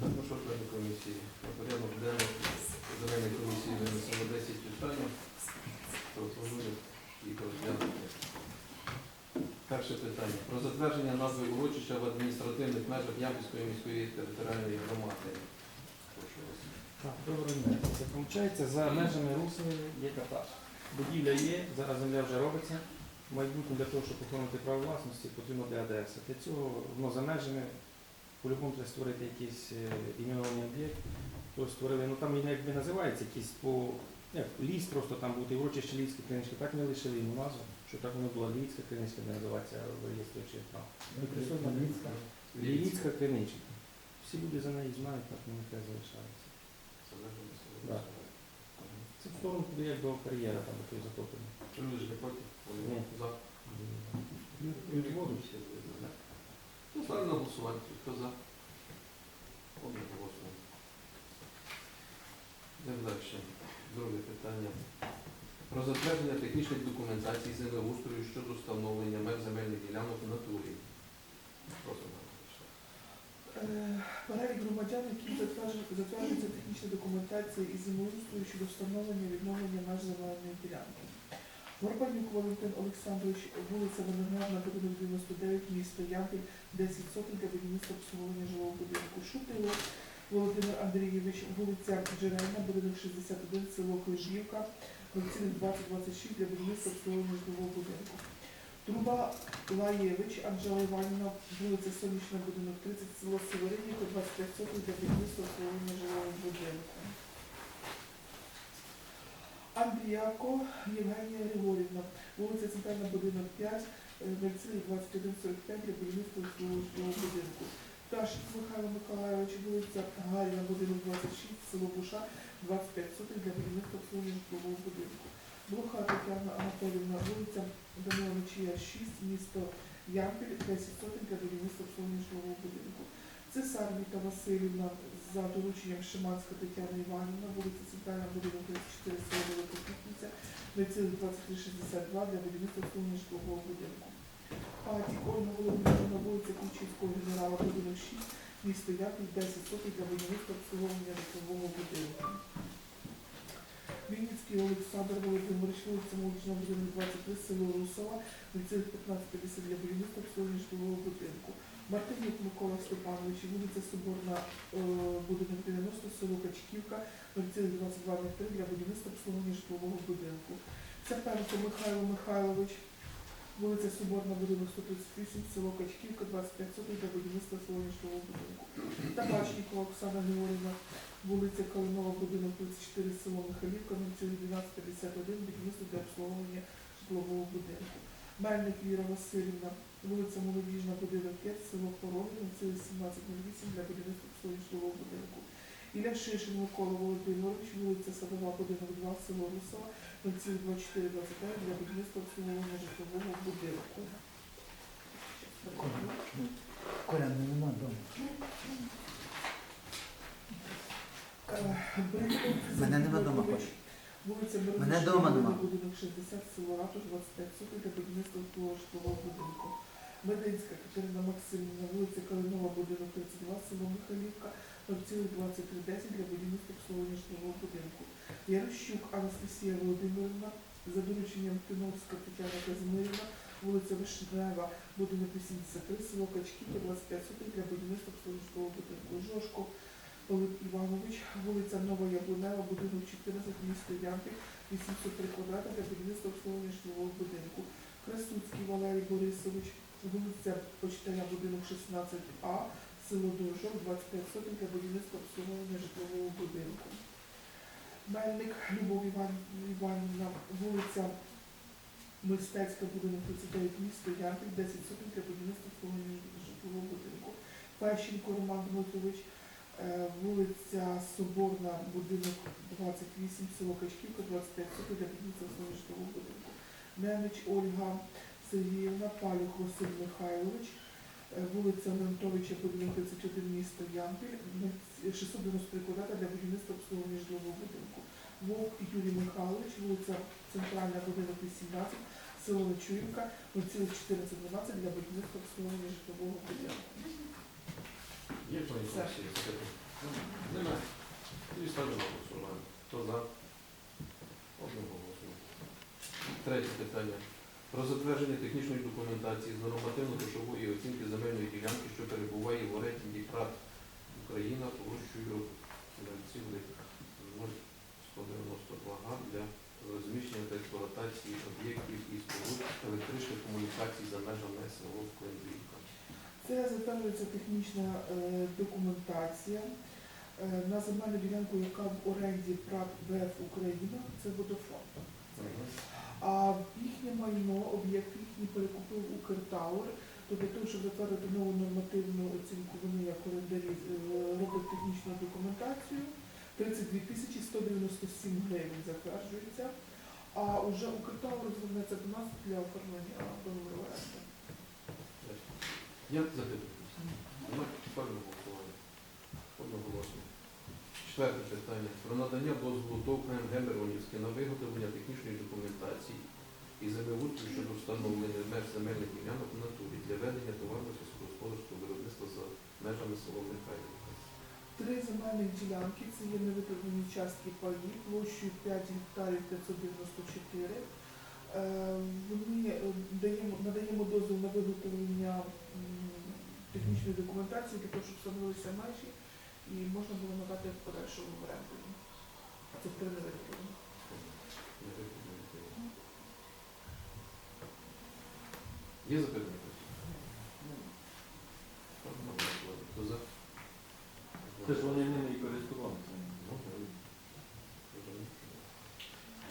Ну що, члени комісії, порядок денний земельної комісії винесено 10 питань. Пропоную їх розглянути. Перше питання. Про затвердження назви урочища в адміністративних межах Ямпільської міської територіальної громади. Прошу вас. Так, доброго дня. Це виходить, за межами Руси є катаж. Будівля є, зараз земля вже робиться. В майбутньому для того, щоб оформити право власності, потрібно для АДС. Для цього воно за межами по-любому треба створити якийсь е, іменований об'єкт. То створили, ну там він якби називається якийсь по як, ліс, просто там буде урочище Львівська клиничка. Так ми лишили йому назву, що так воно була Львівська клиничка, де називається в реєстрі чи там. Присутня Львівська. Львівська. Всі люди за неї знають, так воно те залишається. Це. Да. Це в сторону туди як до кар'єра там той затоплений. Люди ж не проти? Ні. За. Воду. Ну, ставлю на голосування. Хто за? Одне голосуємо. Йдемо далі. Друге питання. Про затвердження технічних документацій землеустрою щодо встановлення меж земельних ділянок в натурі. Просимо. Е, Перелік громадян, яким затверджує- затверджується технічна документація із землеустрою щодо встановлення відновлення меж земельної ділянки. Горбанюк Валентин Олександрович, вулиця Виноградна, будинок 99, місто Ямпіль, 10 сотень будівництва обслуговування жилого будинку. Шутило Володимир Андрійович, вулиця Джерельна, будинок 61, село Клижівка, 2026 для будівництва обслуговування жилого будинку. Труба Лаєвич Анжела Іванівна, вулиця Сонячна, будинок 30, село Северинівка, 25 сотень для будівництва обслуговування жилого будинку. Андріяко Євгенія Григорівна, вулиця Центральна, будинок 5, е, 2145 для будівництва будинку. Ташик Михайло Миколайович, вулиця Гаріна, будинок 26, село Буша, 25 сотень для будівництва житлового будинку. Блоха Тетяна Анатолівна, вулиця Данила Мечія, 6, місто Ямпіль, 10 сотень для будівництва житлового будинку. Цесар Віта Васильівна за дорученням Шиманська Тетяна Іванівна, вулиця Центральна, будинок 34, село Великопітниця, 2362 для будівництва житлового будинку. Патік Ольга Володимирівна, вулиця Ключівського генерала, будинок 6, місто Ямпіль, 10 сотень для будівництва обслуговування житлового будинку. Вінницький Олександр Володимирович, вулиця Молодіжна, будинок 23, село Русова, 1550 для будівництва обслуговування житлового будинку. Мартинюк Микола Степанович, вулиця Соборна, е, будинок 90, село Качківка, 0,22 для будівництва обслуговування житлового будинку. Цепенко Михайло Михайлович, вулиця Соборна, будинок 138, село Качківка, 25 сотень для будівництва обслуговування житлового будинку. Табачникова Оксана Георгіївна, вулиця Калинова, будинок 34, село Михайлівка, 0,1251, будівництво для обслуговування житлового будинку. Мельник Віра Васильівна, вулиця Молодіжна, будинок 5, село Порогів, 0,1708 для будівництва житлового будинку. Ілля Шишин Микола Володимирович, вулиця Садова, будинок 2, село Русова, 0,2429 для будівництва обслуговування житлового будинку. Коля, не нема вдома. Е, Мене нема дома, Сергій Вулиця Мене дома нема. будинок 60, село Ратуш, 25 сотень для будівництва житлового будинку. Мединська Катерина Максимівна, вулиця Калинова, будинок 32, село Михайлівка, 0,2310 для будівництва обслуговування житлового будинку. Ярощук Анастасія Володимирівна, за дорученням Тиновська Тетяна Казимирівна, вулиця Вишнева, будинок 83, село Качківка, 25 сотень для будівництва обслуговування житлового будинку. Жошко Олег Іванович, вулиця Нова Яблунева, будинок 14, місто Ямпіль, 803 квадрата для будівництва обслуговування житлового будинку. Красуцький Валерій Борисович, вулиця Почтаря, будинок 16А, село Дорожок, 25 сотень для будівництва обслуговування житлового будинку. Мельник Любов Іванівна, вулиця Мистецька, будинок 39, місто Ямпіль, 10 сотень для будівництва обслуговування житлового будинку. Пащенко Роман Дмитрович, Е, вулиця Соборна, будинок 28, село Качківка, 25 сотень для будівництва житлового будинку. Немич Ольга Сергіївна, Палюх Василь Михайлович, е, вулиця Леонтовича, будинок 31, місто Ямпіль, 693 квадрата для будівництва обслуговування житлового будинку. Вовк Юрій Михайлович, вулиця Центральна, будинок 18, село Нечуївка, 0,1412 для будівництва обслуговування житлового будинку. Є Все. Немає. Тоді ставлю на голосування. Хто за? Одного голосу. Третє питання. Про затвердження технічної документації з нормативно-грошової оцінки земельної ділянки, що перебуває в оренді ПРАТ Україна площею 0,192 га для розміщення та експлуатації об'єктів і споруд електричних комунікацій за межами село Клинвівка. Це затверджується технічна е, документація е, на земельну ділянку, яка в оренді ПРАТ БФ Україна, це водофонд. А їхнє майно, об'єкт їхній перекупив Укртауер, то для того, щоб затвердити нову нормативну оцінку, вони як орендарі е, роблять технічну документацію. 32 тисячі 197 гривень затверджується, а вже Укртауер звернеться до нас для оформлення договору оренди. Я запитую. Немає ставлю на голосування. Одноголосно. Четверте питання. Про надання дозволу ТОВ МГ Миронівське на виготовлення технічної документації і землеустрою щодо встановлення меж земельних ділянок в натурі для ведення товарно сільськогосподарського виробництва за межами села Михайлівка. Три земельних ділянки, це є невитребувані частки паї, площею 5 гектарів 594. Е, Вони е, даємо, надаємо дозвіл на виготовлення технічної документації для того, щоб встановилися межі і можна було надати в подальшому в оренду. Це три невитребувані. Є запитання? Хто за? Це ж вони ними і користувалися.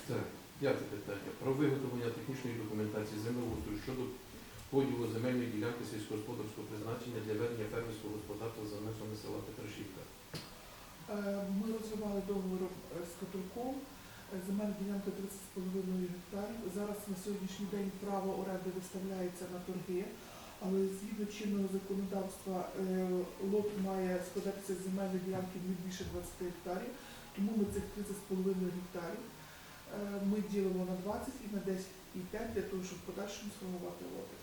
Так, п'яте питання. Про виготовлення технічної документації землеустрою щодо поділу земельної ділянки сільськогосподарського призначення для ведення фермерського господарства за межами села Петрашівка. Е, Ми розривали договір е, з Катульком. Е, Земельна ділянка 30,5 гектарів. Зараз на сьогоднішній день право оренди виставляється на торги, але згідно чинного законодавства лот має складатися з земельної ділянки не більше 20 гектарів, тому ми цих 30,5 гектарів ми ділимо на 20 і на 10,5 для того, щоб в подальшому сформувати лоти.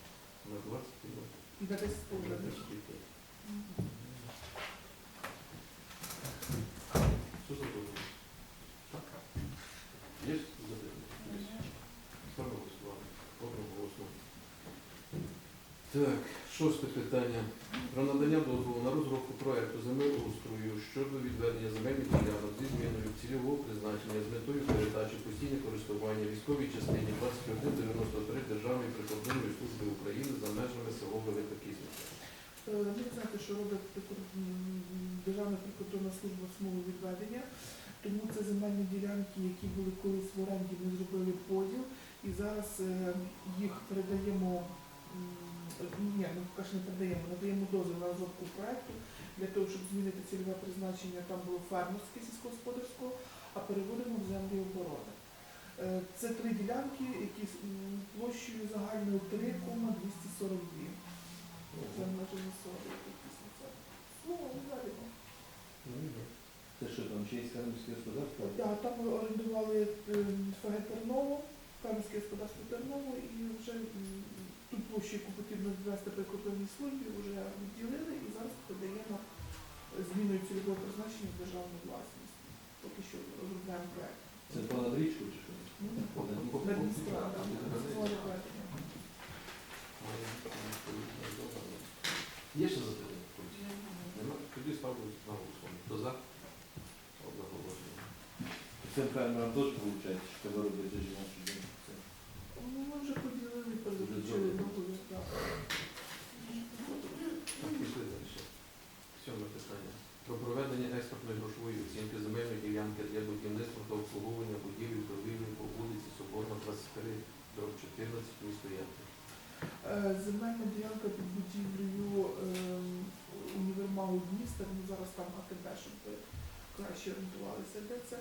На 20 років. І на 10,5. На 10 років. Мгм. Що за договір? Так. Є запитання? Є. Ставлю голосування. Одноголосно. Так, шосте питання. Про надання дозволу на розробку проекту землеустрою щодо відведення земельних ділянок зі зміною цільового призначення з метою передачі постійне користування військовій частині 2193 Державної прикордонної служби України за межами село Велика Кізниця. Е, Ви знаєте, що робить Державна прикордонна служба смугу відведення, тому це земельні ділянки, які були колись в оренді, ми зробили поділ і зараз е, їх передаємо, ні, ми поки що не передаємо, надаємо дозвіл на розробку проекту для того, щоб змінити цільове призначення, там було фермерське сільськогосподарського, а переводимо в землі оборони. Е, Це три ділянки, які площею загальною 3,242. Це може не сорок якісь це. Ну. Це що там, чиїсь фермерське господарство? Да, там орендували ФГ Терново, фермерське господарство Терново, і вже ту площу, яку потрібно відвести прикордонній службі, вже відділили і зараз подаємо зміною цільового призначення в державну власність. Поки що розробляємо проект. Це понад річку чи що? Ну, зони ведення. Є ще запитання? Нема? Тоді ставлю на голосування. Хто за? Одноголосно. Це фермерам теж виходить, що ви робите жіночі жінки. Ну, ми вже поділили, переключили договір, так. Пішли далі. Сьоме питання. Про проведення експортної грошової оцінки земельної ділянки для будівництва та обслуговування будівель торгівлі по вулиці Соборна, 23, дроб 14, місто Ялта. Е, Земельна ділянка під будівлею ем, універмагу Дністер, ну зараз там АТБ, щоб ви краще орієнтувалися, де це.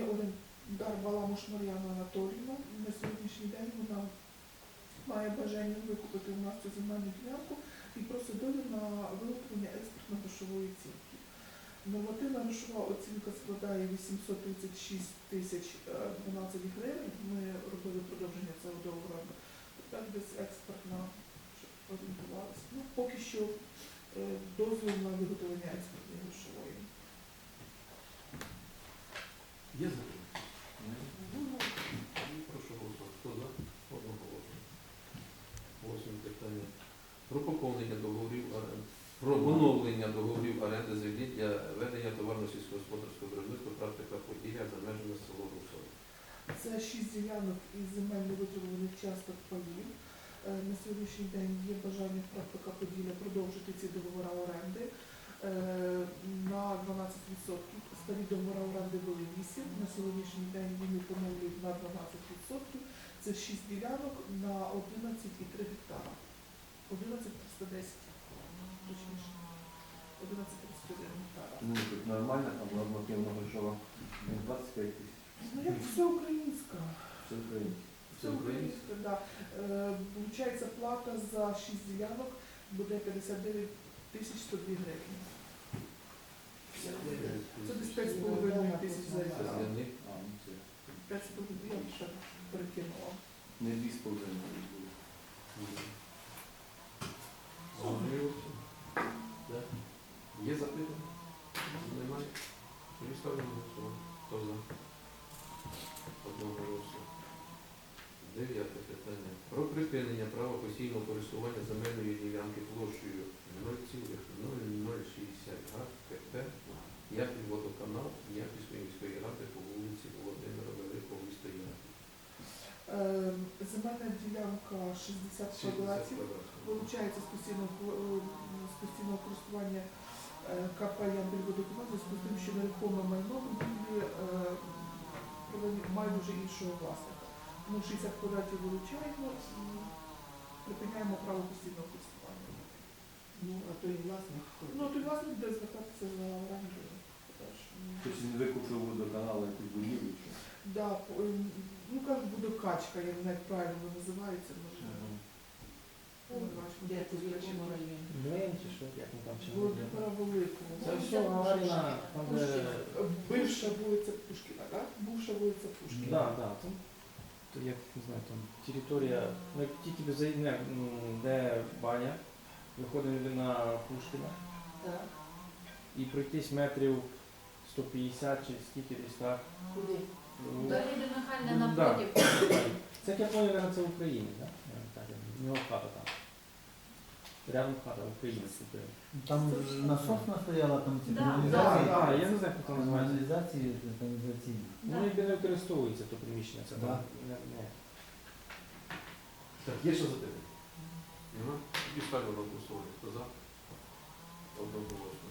Є орендар Баламуш Мар'яна Анатоліївна. На сьогоднішній день вона має бажання викупити у нас цю земельну ділянку і просить на виготовлення експортно-грошової оцінки. Нормативна грошова оцінка складає 836 тисяч е, 12 гривень. Ми робили продовження цього договору так десь експортна, щоб орієнтувалися. Ну, поки що е, дозвіл на виготовлення експортної грошової. Є запитання? Прошу голосувати. Хто за? Одноголосно. Восьме питання. Про поповнення договорів оренди. Про поновлення договорів оренди для ведення товарно-сільськогосподарського виробництва практика поділля за межами село Русово. Це шість ділянок із земельно витребуваних часток паїв. Е, На сьогоднішній день є бажання практика Поділля продовжити ці договори оренди е, на 12%. Старі договори оренди були 8, на сьогоднішній день вони поновлюють на 12%. Це 6 ділянок на 11,3 гектара. 11,310, точніше. 11,31 гектара. Ну, тут нормально, там нормативно грошова. Не 25 тисяч. Ну як все українська. Все українське. Все українське, да. Е, Получається, плата за 6 ділянок буде 59 тисяч 102 гривні. Це десь 5,5 тисяч за це 5,5 я вже перекинула. не 2,5 буде. Постійного користування земельної ділянки площею 0,0060 га КП Яків водоканал Яківської міської ради по вулиці Володимира Великого міста Яків. Е, Земельна ділянка 60 квадратів. Вилучається з постійного, ко- е, з постійного користування е, КП Ямбільводоканал, в з тим, що нерухоме майно будівлі має вже іншого власника. Тому 60 квадратів вилучаємо і припиняємо право постійного користування. Ну, а то і власник. Ну, то власник буде звертатися за оренду. Тобто він викупив водоканал якусь будівлю, чи? Да, по- ем, ну кажуть, буде качка, я не знаю, як правильно вона називається, може. Де ти в якому районі? Блин, чи що, як ми там ще Володимира Великого. Це все там де... Бивша вулиця Пушкіна, так? Бувша вулиця Пушкіна. Да, да, там, як, не знаю, там територія, ну як тільки ви зайдете, де баня, виходимо на Пушкіна, Так. і пройтись метрів 150 чи скільки десь так. Куди? Ну, Далі де нахальне ну, напротив. Це як я поняв, це в Україні, так? Так, у нього хата там. Рядом хата в Україні купили. Там насосна стояла, там ці Да, каналізації. Так, так, я не знаю, як це називається. Каналізації, каналізаційні. Ну, якби не використовується то приміщення, це Да. там. не- не. Так, є ще запитання? Нема? Тоді ставлю на голосування. Хто за? Одноголосно.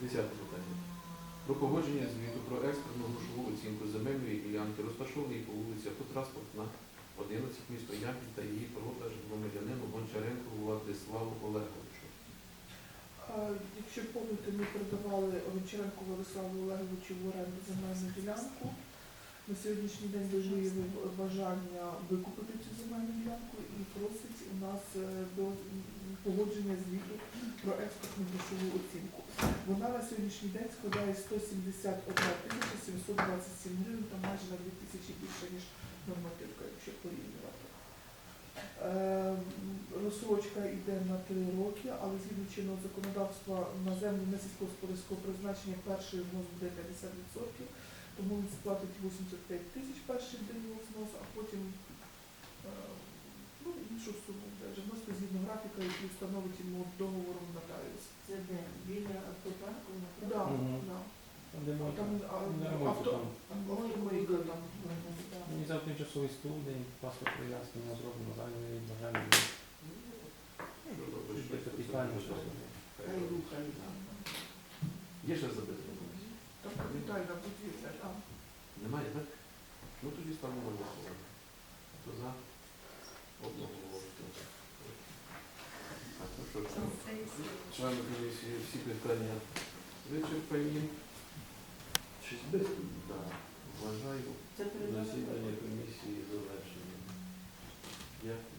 Десяте питання. Про погодження звіту про експертну грошову оцінку земельної ділянки, розташованої по вулиці Автотранспортна, 11 місто Ямпіль та її продаж громадянину Гончаренку Владиславу Олеговичу. Якщо помните, ми передавали Гончаренку Владиславу Олеговичу в оренду земельну ділянку. На сьогоднішній день виявив бажання викупити цю земельну ділянку і просить у нас е, до погодження звіту про експортну грошову оцінку. Вона на сьогоднішній день складає 171 тисяча 727 гривень, там майже на 2 тисячі більше, ніж нормативка, якщо порівнювати. Е, Розсрочка йде на три роки, але згідно чинного законодавства на землю не сільськогосподарського призначення перший внос буде 50%, тому він сплатить 85 тисяч перший день взнос, а потім е, ну, іншу суму буде вже вносити згідно графіка, який встановить йому договором нотаріус. Це де? Біля автопарку? Да, Мгм. Там, а, авто, там. автомийка там. Мені за тимчасовий стул, де паспорт прив'язки не зроблено, далі не бажання. Це капітально щось. Є ще запитання? Там капітальна будівля, там. Немає, так? Ну тоді ставимо на голосування. Хто за? Одного голосу. Так, ну що, члени- члени комісії всі питання вичерпані. Шість без так. Вважаю Це засідання комісії завершено. Дякую.